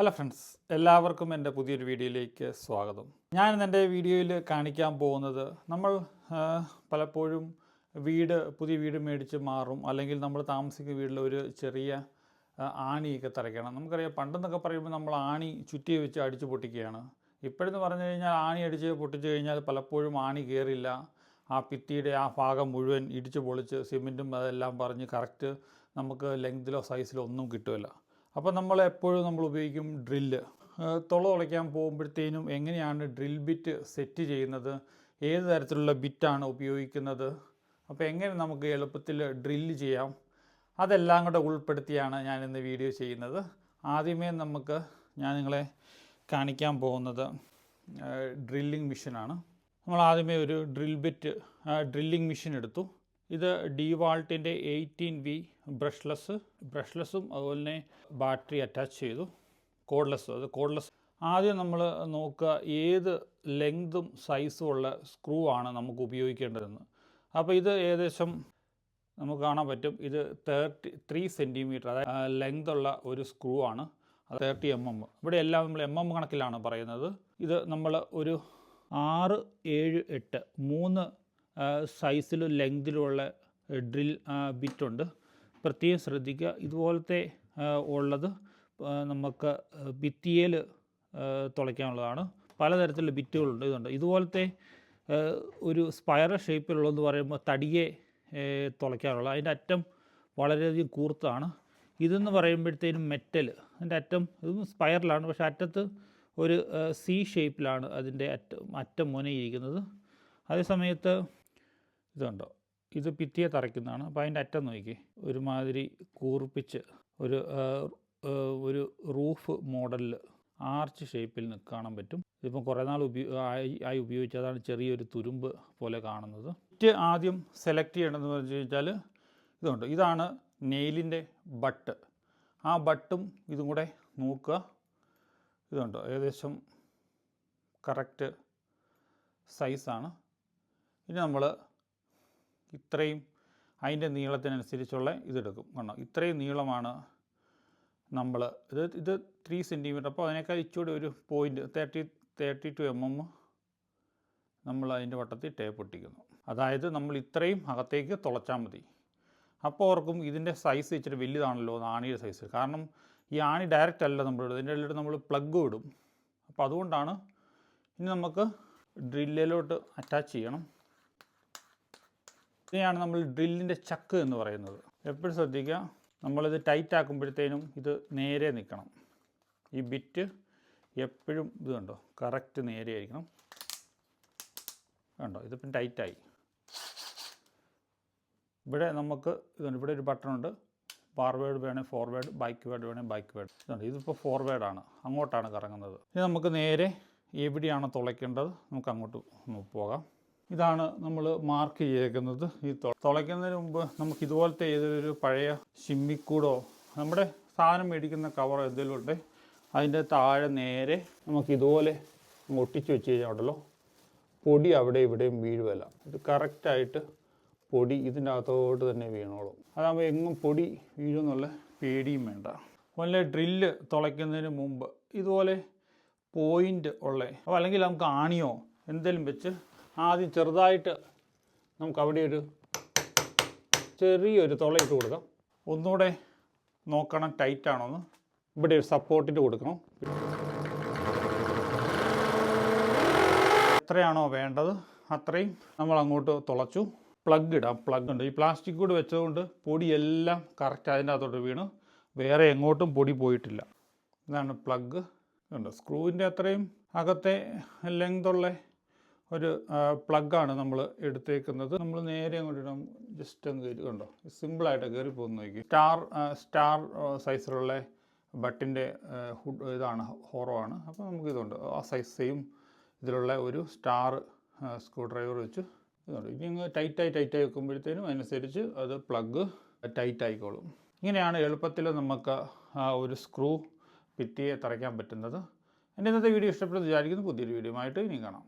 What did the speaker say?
Hello friends എല്ലാവർക്കും എന്റെ പുതിയൊരു വീഡിയോയിലേക്ക് സ്വാഗതം. ഞാൻ എന്റെ വീഡിയോയിൽ കാണിക്കാൻ പോകുന്നത് നമ്മൾ പലപ്പോഴും വീട് പുതിയ വീട് മേടിച്ച് മാറും. അല്ലെങ്കിൽ നമ്മൾ താമസിക്കുന്ന വീട്ടിൽ ഒരു ചെറിയ ആണിയൊക്കെ തറയ്ക്കണം. നമുക്കറിയാം പണ്ടെന്നൊക്കെ പറയുമ്പോൾ നമ്മൾ ആണി ചുറ്റി വെച്ച് അടിച്ച് പൊട്ടിക്കുകയാണ്. ഇപ്പോഴെന്ന് പറഞ്ഞു കഴിഞ്ഞാൽ ആണി അടിച്ച് പൊട്ടിച്ച് കഴിഞ്ഞാൽ പലപ്പോഴും ആണി കയറില്ല. ആ ഭിത്തിയുടെ ആ ഭാഗം മുഴുവൻ ഇടിച്ച് പൊളിച്ച് സിമെന്റും അതെല്ലാം പറഞ്ഞ് കറക്റ്റ് നമുക്ക് ലെങ്തിലോ സൈസിലോ ഒന്നും കിട്ടുമല്ല അപ്പോൾ നമ്മൾ എപ്പോഴും നമ്മൾ ഉപയോഗിക്കും ഡ്രില്ല്. തുള തുളയ്ക്കാൻ പോകുമ്പോഴത്തേനും എങ്ങനെയാണ് ഡ്രിൽ ബിറ്റ് സെറ്റ് ചെയ്യുന്നത്? ഏത് തരത്തിലുള്ള ബിറ്റാണ് ഉപയോഗിക്കുന്നത്? അപ്പോൾ എങ്ങനെ നമുക്ക് എളുപ്പത്തിൽ ഡ്രില്ല് ചെയ്യാം? അതെല്ലാം കൂടെ ഉൾപ്പെടുത്തിയാണ് ഞാൻ ഇന്ന് വീഡിയോ ചെയ്യുന്നത്. ആദ്യമേ നമുക്ക് ഞാൻ നിങ്ങളെ കാണിക്കാൻ പോകുന്നത് ഡ്രില്ലിംഗ് മെഷീനാണ്. നമ്മൾ ആദ്യമേ ഒരു ഡ്രിൽ ബിറ്റ് ഡ്രില്ലിംഗ് മെഷീൻ എടുത്തു. ഇത് ഡിവാൾട്ടിന്റെ എയ്റ്റീൻ വി ബ്രഷ്ലെസ് ബ്രഷ്ലെസ്സും അതുപോലെ തന്നെ ബാറ്ററി അറ്റാച്ച് ചെയ്തു. കോഡ്ലെസ് അത് കോഡ്ലെസ് ആദ്യം നമ്മൾ നോക്കുക ഏത് ലെങ്തും സൈസും ഉള്ള സ്ക്രൂ ആണ് നമുക്ക് ഉപയോഗിക്കേണ്ടതെന്ന്. അപ്പോൾ ഇത് ഏകദേശം നമുക്ക് കാണാൻ പറ്റും. ഇത് തേർട്ടി ത്രീ സെന്റിമീറ്റർ അതായത് ലെങ്ത് ഉള്ള ഒരു സ്ക്രൂ ആണ്. Thirty M M. ഇവിടെ എല്ലാം നമ്മൾ എം എം കണക്കിലാണ് പറയുന്നത്. ഇത് നമ്മൾ ഒരു ആറ് ഏഴ് എട്ട് മൂന്ന് സൈസിലും ലെങ്തിലുമുള്ള ഡ്രിൽ ബിറ്റുണ്ട് പ്രത്യേകം ശ്രദ്ധിക്കുക. ഇതുപോലത്തെ ഉള്ളത് നമുക്ക് ഭിത്തിയേൽ തുളയ്ക്കാനുള്ളതാണ്. പലതരത്തിലുള്ള ബിറ്റുകളുണ്ട് ഇതുണ്ട്. ഇതുപോലത്തെ ഒരു സ്പൈറൽ ഷേപ്പിലുള്ളതെന്ന് പറയുമ്പോൾ തടിയെ തുളയ്ക്കാനുള്ളത് തുളയ്ക്കാനുള്ള അതിന്റെ അറ്റം വളരെയധികം കൂർത്താണ് ഇതെന്ന് പറയുമ്പോഴത്തേനും മെറ്റൽ അതിന്റെ അറ്റം ഇതും സ്പയറിലാണ് പക്ഷേ അറ്റത്ത് ഒരു സി ഷേപ്പിലാണ് അതിന്റെ അറ്റം അറ്റം മുനയിരിക്കുന്നത് അതേ സമയത്ത് ഇതുണ്ടോ? ഇത് ഭിത്തിയെ തറയ്ക്കുന്നതാണ്. അപ്പോൾ അതിന്റെ അറ്റം നോക്കി ഒരുമാതിരി കൂർപ്പിച്ച് ഒരു ഒരു റൂഫ് മോഡലിൽ ആർച്ച് ഷേപ്പിൽ കാണാൻ പറ്റും. ഇതിപ്പം കുറേ നാൾ ഉപയോ ആയി ഉപയോഗിച്ച് അതാണ് ചെറിയൊരു തുരുമ്പ് പോലെ കാണുന്നത്. ബിറ്റ് ആദ്യം സെലക്ട് ചെയ്യേണ്ടതെന്ന് പറഞ്ഞു കഴിഞ്ഞാൽ ഇതുണ്ട്. ഇതാണ് നെയിലിന്റെ ബട്ട്. ആ ബട്ടും ഇതും കൂടെ നോക്കുക. ഇതുണ്ട്. ഏകദേശം കറക്റ്റ് സൈസാണ്. ഇനി നമ്മൾ ഇത്രയും അതിന്റെ നീളത്തിനനുസരിച്ചുള്ള ഇതെടുക്കും. കണ്ടോ? ഇത്രയും നീളമാണ് നമ്മൾ ഇത് ഇത് ത്രീ സെന്റിമീറ്റർ അപ്പോൾ അതിനേക്കാൾ ഇച്ചൂടെ ഒരു point thirty thirty two M M നമ്മൾ അതിന്റെ വട്ടത്തിൽ ടേപ്പ് ഒട്ടിക്കുന്നു അതായത് നമ്മൾ ഇത്രയും അകത്തേക്ക് തുളച്ചാൽ മതി. അപ്പോൾ ഓർക്കും ഇതിന്റെ സൈസ് ഇച്ചിരി വലുതാണല്ലോ ആണിയുടെ സൈസ് കാരണം ഈ ആണി ഡയറക്റ്റ് അല്ല നമ്മൾ ഇതിന്റെ ഉള്ളിൽ നമ്മൾ പ്ലഗ് ഇടും. അപ്പോൾ അതുകൊണ്ടാണ് ഇനി നമുക്ക് ഡ്രില്ലിലോട്ട് അറ്റാച്ച് ചെയ്യണം. ഇതിനെയാണ് നമ്മൾ ഡ്രില്ലിന്റെ ചക്ക് എന്ന് പറയുന്നത്. എപ്പോഴും ശ്രദ്ധിക്കുക നമ്മളിത് ടൈറ്റ് ആക്കുമ്പോഴത്തേനും ഇത് നേരെ നിൽക്കണം. ഈ ബിറ്റ് എപ്പോഴും ഇത് കണ്ടോ? കറക്റ്റ് നേരെ ആയിരിക്കണം. കണ്ടോ? ഇതിപ്പം ടൈറ്റായി ഇവിടെ നമുക്ക് ഇതുണ്ട് ഇവിടെ ഒരു ബട്ടണുണ്ട് ഫാർവേഡ് വേണേൽ ഫോർവേഡ് ബാക്ക്വേഡ് വേണേൽ ബാക്ക്വേഡ് ഇതുണ്ട് ഇതിപ്പോൾ ഫോർവേഡാണ് അങ്ങോട്ടാണ് കറങ്ങുന്നത്. ഇനി നമുക്ക് നേരെ എവിടെയാണ് തുളയ്ക്കേണ്ടത്? നമുക്ക് അങ്ങോട്ട് പോകാം. ഇതാണ് നമ്മൾ മാർക്ക് ചെയ്തേക്കുന്നത് ഈ തുളയ്ക്കുന്നതിന് മുമ്പ് നമുക്ക് ഇതുപോലത്തെ ഏതൊരു പഴയ ഷിമ്മിക്കൂടോ നമ്മുടെ സാധനം മേടിക്കുന്ന കവർ എന്തെങ്കിലും ഉണ്ട് അതിന്റെ താഴെ നേരെ നമുക്ക് ഇതുപോലെ ഒട്ടിച്ച് വെച്ച് കഴിഞ്ഞാൽ ഉണ്ടല്ലോ. പൊടി അവിടെ ഇവിടെയും വീഴുവല്ല. ഇത് കറക്റ്റായിട്ട് പൊടി ഇതിന്റെ അകത്തോട്ട് തന്നെ വീണോളും. അതാകുമ്പോൾ എങ്ങും പൊടി വീഴുമെന്നുള്ള പേടിയും വേണ്ട. അതുപോലെ ഡ്രില്ല് തുളയ്ക്കുന്നതിന് മുമ്പ് ഇതുപോലെ പോയിന്റ് ഉള്ള അല്ലെങ്കിൽ നമുക്ക് ആണിയോ എന്തെങ്കിലും വെച്ച് ആദ്യം ചെറുതായിട്ട് നമുക്ക് അവിടെ ഒരു ചെറിയൊരു തുളയിട്ട് കൊടുക്കാം. ഒന്നുകൂടെ നോക്കണം ടൈറ്റ് ആണോന്ന്. ഇവിടെ ഒരു സപ്പോർട്ടിട്ട് കൊടുക്കണം. എത്രയാണോ വേണ്ടത് അത്രയും നമ്മൾ അങ്ങോട്ട് തുളച്ചു. പ്ലഗ് ഇടാം. പ്ലഗ് ഉണ്ട്. ഈ പ്ലാസ്റ്റിക് കൂടി വെച്ചതുകൊണ്ട് പൊടിയെല്ലാം കറക്റ്റ് അതിന്റെ അകത്തോട്ട് വീണ്. വേറെ എങ്ങോട്ടും പൊടി പോയിട്ടില്ല. ഇതാണ് പ്ലഗ് ഉണ്ട് സ്ക്രൂവിന്റെ അത്രയും അകത്തെ ലെങ്തുള്ള ഒരു പ്ലഗാണ് നമ്മൾ എടുത്തേക്കുന്നത്. നമ്മൾ നേരെ അങ്ങോട്ട് ജസ്റ്റ് ഒന്ന് കയറി കണ്ടോ? സിമ്പിളായിട്ട് കയറി പോകുന്ന നോക്കി. സ്റ്റാർ സ്റ്റാർ സൈസിലുള്ള ബട്ടിന്റെ ഹുഡ് ഇതാണ് ഹോറോവാണ്. അപ്പോൾ നമുക്ക് ഇതുണ്ട്. ആ സൈസ് സെയിം ഇതിലുള്ള ഒരു സ്റ്റാർ സ്ക്രൂ ഡ്രൈവർ വെച്ച് ഇതുണ്ട്. ഇനി അങ്ങ് ടൈറ്റായി ടൈറ്റായി വെക്കുമ്പോഴത്തേനും അതിനനുസരിച്ച് അത് പ്ലഗ് ടൈറ്റ് ആയിക്കോളും ഇങ്ങനെയാണ് എളുപ്പത്തിൽ നമുക്ക് ഒരു സ്ക്രൂ ഭിത്തിയെ തറയ്ക്കാൻ പറ്റുന്നത്. എന്റെ ഇന്നത്തെ വീഡിയോ ഇഷ്ടപ്പെട്ടെന്ന് വിചാരിക്കുന്നു. പുതിയൊരു വീഡിയോ ആയിട്ട് ഇനി കാണാം.